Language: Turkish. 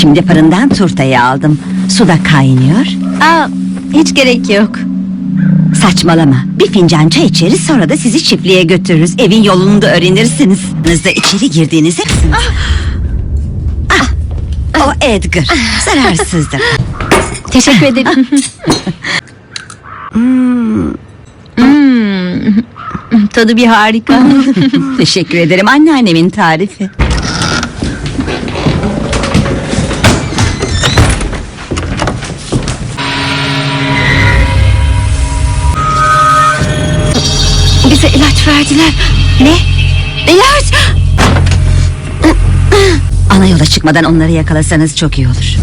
Şimdi fırından turtayı aldım. Suda kaynıyor. Aa, hiç gerek yok. Saçmalama. Bir fincan çay içeriz sonra da sizi çiftliğe götürürüz. Evin yolunu da öğrenirsiniz. Hızla içeri girdiğinizde... Ah, o Edgar. Zararsızdır. Teşekkür ederim. Hmm, Tadı bir harika. Teşekkür ederim. Anneannemin tarifi. Bize ilaç verdiler. Ne? İlaç! Ana yola çıkmadan onları yakalasanız çok iyi olur.